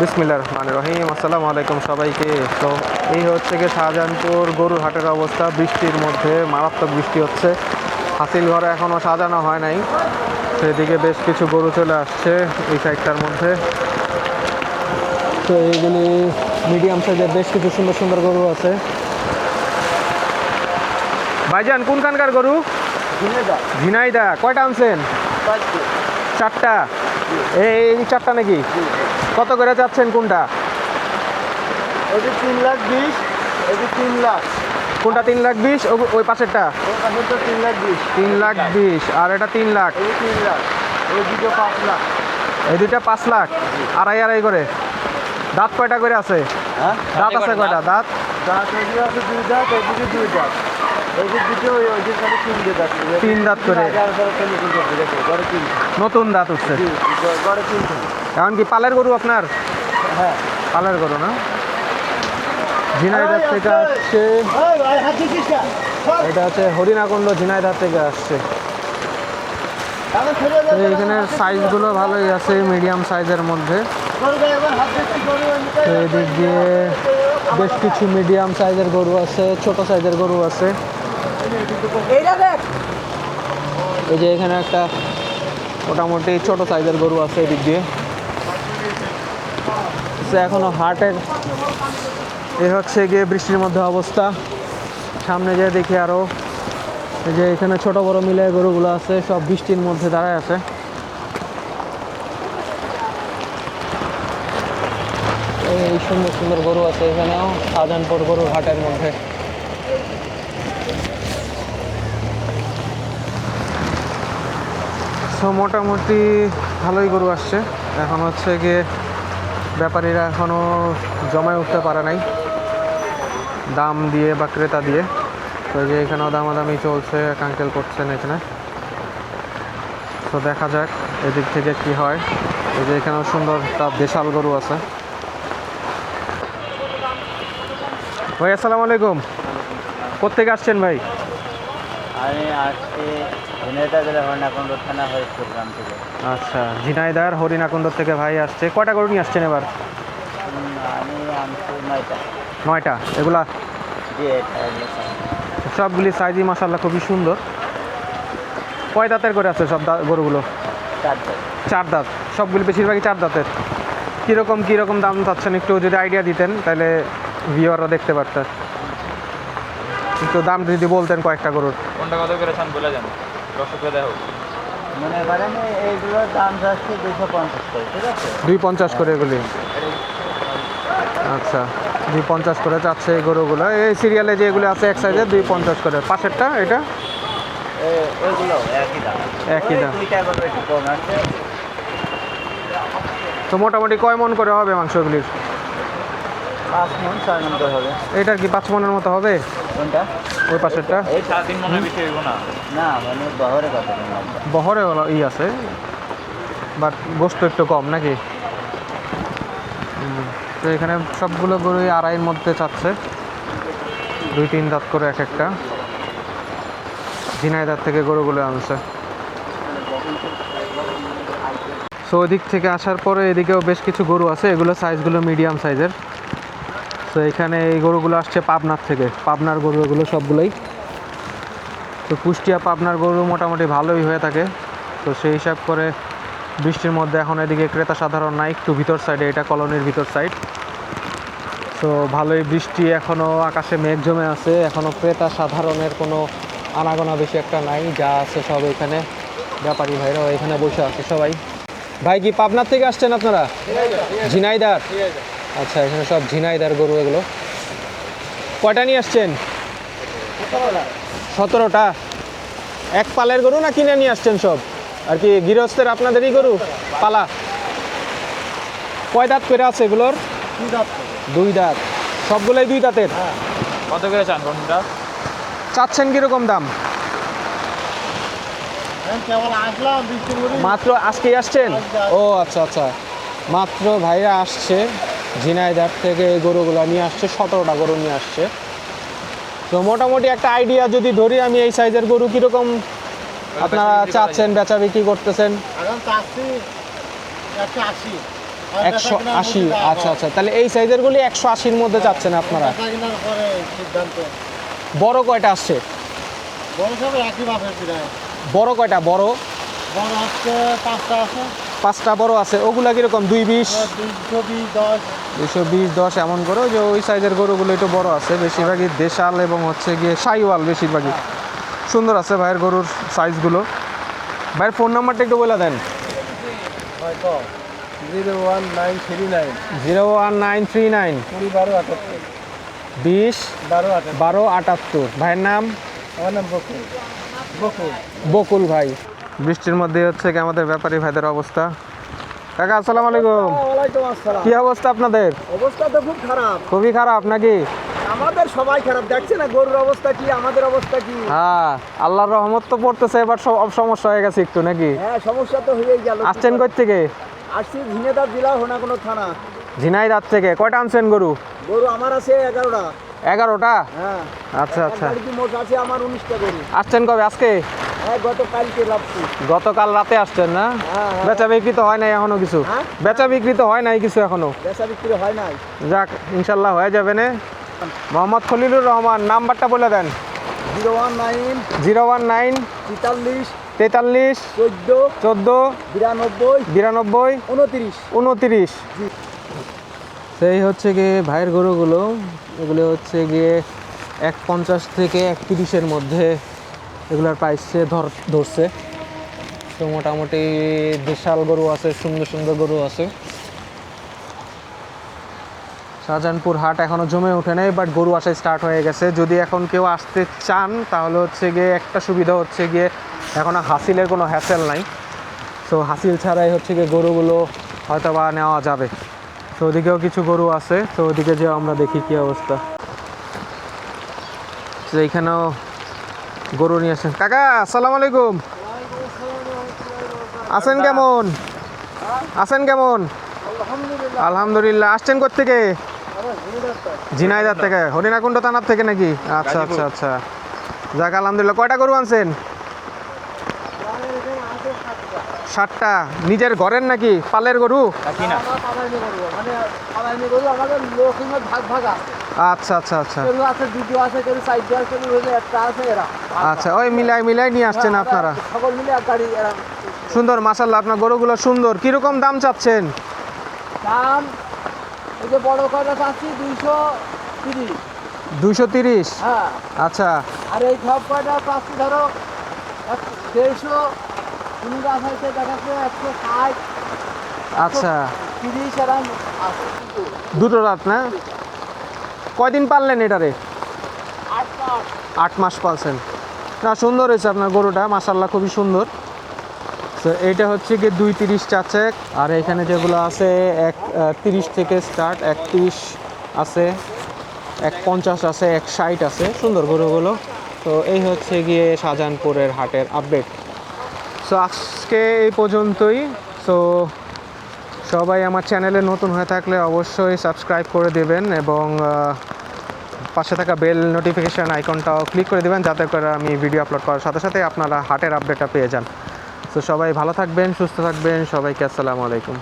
বিসমিল্লা রহমান রহিম। আসসালামু আলাইকুম সবাইকে। তো এই হচ্ছে গিয়ে শাহজাহানপুর গরুর হাটের অবস্থা। বৃষ্টির মধ্যে মারাত্মক বৃষ্টি হচ্ছে। হাসিল ঘরে এখনও সাজানো হয় নাই। সেদিকে বেশ কিছু গরু চলে আসছে এই সাইডটার মধ্যে। তো এইগুলি মিডিয়াম সাইজের বেশ কিছু সুন্দর সুন্দর গরু আছে। ভাইজান কোনখানকার গরু? ঝিনাইদা কয়টা আনছেন? চারটা? এই এই চারটা নাকি? কত করে চাচ্ছেন কোনটা? এটি তিন লাখ বিশ এটি তিন লাখ। কোনটা তিন লাখ বিশ? ওই পাশেরটা? তিন লাখ বিশ। তিন লাখ বিশ আর এটা তিন লাখ। তিন লাখ ওই দুটো পাঁচ লাখ। এই দুইটা পাঁচ লাখ আড়াই আড়াই করে। দাঁত কয়টা করে আছে? হ্যাঁ? দাঁত আছে কয়টা? দাঁত? দাঁত দুই দাঁত দুই দাঁত। তিন দাঁত তিন দাঁত করে। নতুন দাঁত উঠছে। এখন কি পালের গরু আপনার? হ্যাঁ। পালের গরু না? ঝিনাইদার থেকে আসছে। এটা হচ্ছে হরিণাকুণ্ড ঝিনাইদার থেকে আসছে। এখানে সাইজগুলো ভালোই আছে মিডিয়াম সাইজের মধ্যে। এদিক দিয়ে বেশ কিছু মিডিয়াম সাইজের গরু আছে ছোট সাইজের গরু আছে। এই যে এখানে একটা মোটামুটি ছোট সাইজের গরু আছে এদিক দিয়ে। সে এখনও হাটের, এ হচ্ছে গিয়ে বৃষ্টির মধ্যে অবস্থা। সামনে যে দেখি আরও যে এখানে ছোট বড় মিলে গরুগুলো আছে, সব বৃষ্টির মধ্যে দাঁড়ায় আছে। এই সুন্দর সুন্দর গরু আছে এখানেও শাহজাহানপুর গরুর হাটের মধ্যে। সো মোটামুটি ভালোই গরু আসছে। এখন হচ্ছে গিয়ে ব্যাপারীরা এখনও জমায় উঠতে পারে নাই। দাম দিয়ে বা ক্রেতা দিয়ে। তো যে এখানেও দামাদামি চলছে কাঙ্কেল করছেন এখানে। তো দেখা যাক এদিক থেকে কি হয়। এই যে এখানেও সুন্দর একটা দেশাল গরু আছে। ভাই, আসসালামু আলাইকুম। কোথেকে আসছেন ভাই? আমি আজকে ঝিনাইদা জেলা হরিণাকুণ্ড থানা হরিশপুর গ্রাম থেকে। আচ্ছা ঝিনাইদার হরিণাকুণ্ড থেকে ভাই আসছে। কয়টা গরু নিয়ে আসছেন এবার? আমি আনছি নয়টা। নয়টা। এগুলা এগুলো সব। সবগুলি সাইজই মাসাল্লাহ খুবই সুন্দর। কয় দাঁতের করে আছে সব গরুগুলো? চার দাঁত। সবগুলি বেশিরভাগই চার দাঁতের। কীরকম কীরকম দাম চাচ্ছেন একটু যদি আইডিয়া দিতেন তাহলে ভিওয়াররা দেখতে পারতেন। একটু দাম যদি বলতেন কয়েকটা গরুর। কোনটা কত করে চান বলে যান দর্শকরা দেখো। মনে করেন এইগুলোর দাম যাচ্ছে দুশো পঞ্চাশ করে ঠিক আছে? দুই পঞ্চাশ করে এগুলি। আচ্ছা দুই পঞ্চাশ করে চাচ্ছে এই গরুগুলো। এই সিরিয়ালে যে এগুলো আছে এক সাইজে দুই পঞ্চাশ করে। পাশেরটা এটা? একই দাম। একই দাম। দুইটা করে একটু কম আছে। তো মোটামুটি কয় মন করে হবে মাংসগুলির পাঁচ মন ছয় মন করে হবে। এটার কি পাঁচ মনের মতো হবে? কোনটা? ওই পাশেরটা? এই সাত দিন মনে বেশি হইব না। না মানে বহরে কত বহরে ই আছে। বাট গোস্ত একটু কম নাকি? তো এখানে সবগুলো গরুই আড়াইয়ের মধ্যে চাচ্ছে। দুই তিন দাঁত করে এক একটা। ঝিনাই ঝিনাইদার থেকে গরুগুলো আনছে। সো ওদিক থেকে আসার পরে এদিকেও বেশ কিছু গরু আছে। এগুলো সাইজগুলো মিডিয়াম সাইজের তো এখানে এই গরুগুলো আসছে পাবনার থেকে। পাবনার গরু এগুলো সবগুলোই। তো কুষ্টিয়া, পাবনার গরু মোটামুটি ভালোই হয়ে থাকে। তো সেই হিসাব করে বৃষ্টির মধ্যে এখন এদিকে ক্রেতা সাধারণ নাই, একটু ভিতর সাইডে এটা কলোনির ভিতর সাইড তো ভালোই বৃষ্টি এখনও আকাশে মেঘ জমে আছে। এখনও ক্রেতা সাধারণের কোনো আনাগোনা বেশি একটা নাই, যা আছে সব এখানে। ব্যাপারী ভাইরাও এখানে বসে আছে সবাই। ভাই কি পাবনার থেকে আসছেন আপনারা? ঝিনাইদার আচ্ছা এখানে সব ঝিনাইদার গরু এগুলো। কয়টা নিয়ে আসছেন? সতেরোটা। এক পালের গরু না কিনে নিয়ে আসছেন সব? আর কি গৃহস্থের আপনাদেরই গরু? পালা। কয় দাঁত করে আছে এগুলোর? দুই দাঁত। সবগুলোই দুই দাঁতের? কত করে চান কোনটা চাচ্ছেন কীরকম দাম? বৃষ্টি মাত্র আজকেই আসছেন? ও আচ্ছা আচ্ছা। মাত্র ভাইরা আসছে। ঝিনাইদার থেকে এই গরুগুলো নিয়ে আসছে সতেরোটা গরু নিয়ে আসছে। তো মোটামুটি একটা আইডিয়া যদি ধরি আমি এই সাইজের গরু কীরকম আপনারা চাচ্ছেন বেচা বিক্রি করতেছেন? একশো আশি। আচ্ছা আচ্ছা। তাহলে এই সাইজেরগুলি একশো আশির মধ্যে চাচ্ছেন আপনারা? বড় কয়টা আসছে? বড় সব একই মাপের প্রায় বড় কয়টা? বড়? বড় হচ্ছে পাঁচটা আছে। পাঁচটা বড় আছে ওগুলা কীরকম? দুই বিশ? বিশ দশ। বিশ দশ এমন করে। যে ওই সাইজের গরুগুলো একটু বড় আছে বেশিরভাগই দেশাল এবং হচ্ছে গিয়ে সাইওয়াল বেশিরভাগই। সুন্দর আছে ভাইয়ের গরুর সাইজগুলো। ভাইয়ের ফোন নাম্বারটা একটু বলে দেন। Zero one nine three nine. Zero one nine three nine. কুড়ি বারো আটাত্তর। বিশ বারো বারো আটাত্তর। ভাইয়ের নাম? আমার নাম বকুল। বকুল। বকুল ভাই। বৃষ্টির মধ্যে হচ্ছে কি আমাদের ব্যাপারী ভাইদের অবস্থা। কাকা আসসালামু আলাইকুম। কি অবস্থা আপনাদের? অবস্থা তো খুব খারাপ। খুবই খারাপ নাকি? আমাদের সবাই খারাপ। দেখছে না গরুর অবস্থা কি আমাদের অবস্থা কি? হ্যাঁ আল্লাহর রহমত তো পড়তেছে এবার সব সমস্যা হয়ে গেছে একটু নাকি? হ্যাঁ সমস্যা তো হয়েই গেল। আসছেন কই থেকে? আসছি ঝিনেদার জেলা হোনা কোনো থানা। ঝিনাইদার থেকে। কয়টা আনছেন গরু? গরু আমার আছে এগারোটা। এগারোটা? হ্যাঁ। আচ্ছা আচ্ছা। আসছেন কবে? আজকে? হ্যাঁ গত কালকে লাভছি গতকাল রাতে আসছেন না? হ্যাঁ বেচা বিক্রি তো হয় নাই এখনও কিছু? বেচা বিক্রি তো হয় নাই কিছু এখনও। বেচা বিক্রি হয় নাই। যাক ইনশাল্লাহ হয়ে যাবে না। মোহাম্মদ খলিলুর রহমান নাম্বারটা বলে দেন। Zero one nine zero one nine তেতাল্লিশ তেতাল্লিশ চোদ্দ চোদ্দ বিরানব্বই বিরানব্বই উনত্রিশ। উনত্রিশ। সেই হচ্ছে গিয়ে ভাইয়ের গরুগুলো। এগুলো হচ্ছে গিয়ে এক পঞ্চাশ থেকে এক তিরিশের মধ্যে এগুলোর প্রাইসে ধর, ধরছে। তো মোটামুটি বিশাল গরু আছে, সুন্দর সুন্দর গরু আছে। শাহজাহানপুর হাট এখনও জমে ওঠে নাই বাট গরু আসা স্টার্ট হয়ে গেছে। যদি এখন কেউ আসতে চান, তাহলে হচ্ছে গিয়ে একটা সুবিধা হচ্ছে গিয়ে এখন হাসিলের কোনো হ্যাসেল নাই। সো হাসিল ছাড়াই হচ্ছে গিয়ে গরুগুলো হয়তো বা নেওয়া যাবে। তো ওদিকেও কিছু গরু আছে, তো ওদিকে যে আমরা দেখি কি অবস্থা। এইখানেও গরু নিয়ে আসেন। কাকা, আসসালামু আলাইকুম। আছেন কেমন? আছেন কেমন? আলহামদুলিল্লাহ। আসছেন থেকে ঝিনাইদার থেকে। হরিণাকুণ্ড থানার থেকে নাকি? আচ্ছা আচ্ছা আচ্ছা। যাক, আলহামদুলিল্লাহ। কয়টা গরু আনছেন? ষাটটা নিজের ঘরের নাকি? পালের গরু? কি না। মানে পালাইনি গরু আমাদের লোকের ভাগ ভাগ আছে আচ্ছা আচ্ছা আচ্ছা আচ্ছা ওই মিলাই মিলাই নিয়ে আসছেন আপনারা। সকল মিলে এক গাড়ি এরা। সুন্দর মাসাল্লাহ আপনার গরুগুলো সুন্দর। কীরকম দাম চাচ্ছেন? দাম এই যে বড় কয়টা চাচ্ছি? দুইশো তিরিশ। দুইশো তিরিশ? হ্যাঁ। আচ্ছা। আর এই সব কয়টা পাচ্ছি ধরো দেড়শো তুমি গাছ আছে দেখাচ্ছে একশো ষাট আচ্ছা। তিরিশ দুটো রাত না? কয়দিন পারলেন এটারে? আট আট মাস পালছেন। না সুন্দর হয়েছে আপনার গরুটা মাসাল্লাহ খুবই সুন্দর। তো এইটা হচ্ছে কি দুই তিরিশ চাচ্ছে আর এখানে যেগুলো আছে এক তিরিশ থেকে স্টার্ট এক তিরিশ আছে এক পঞ্চাশ আছে এক ষাট আছে। সুন্দর গরুগুলো। তো এই হচ্ছে গিয়ে শাহজাহানপুরের হাটের আপডেট সো আজকে এই পর্যন্তই। সো সবাই আমার চ্যানেলে নতুন হয়ে থাকলে অবশ্যই সাবস্ক্রাইব করে দেবেন এবং পাশে থাকা বেল নোটিফিকেশান আইকনটাও ক্লিক করে দেবেন যাতে করে আমি ভিডিও আপলোড করার সাথে সাথে আপনারা হার্টের আপডেটটা পেয়ে যান। তো সবাই ভালো থাকবেন, সুস্থ থাকবেন। সবাইকে আসসালামু আলাইকুম।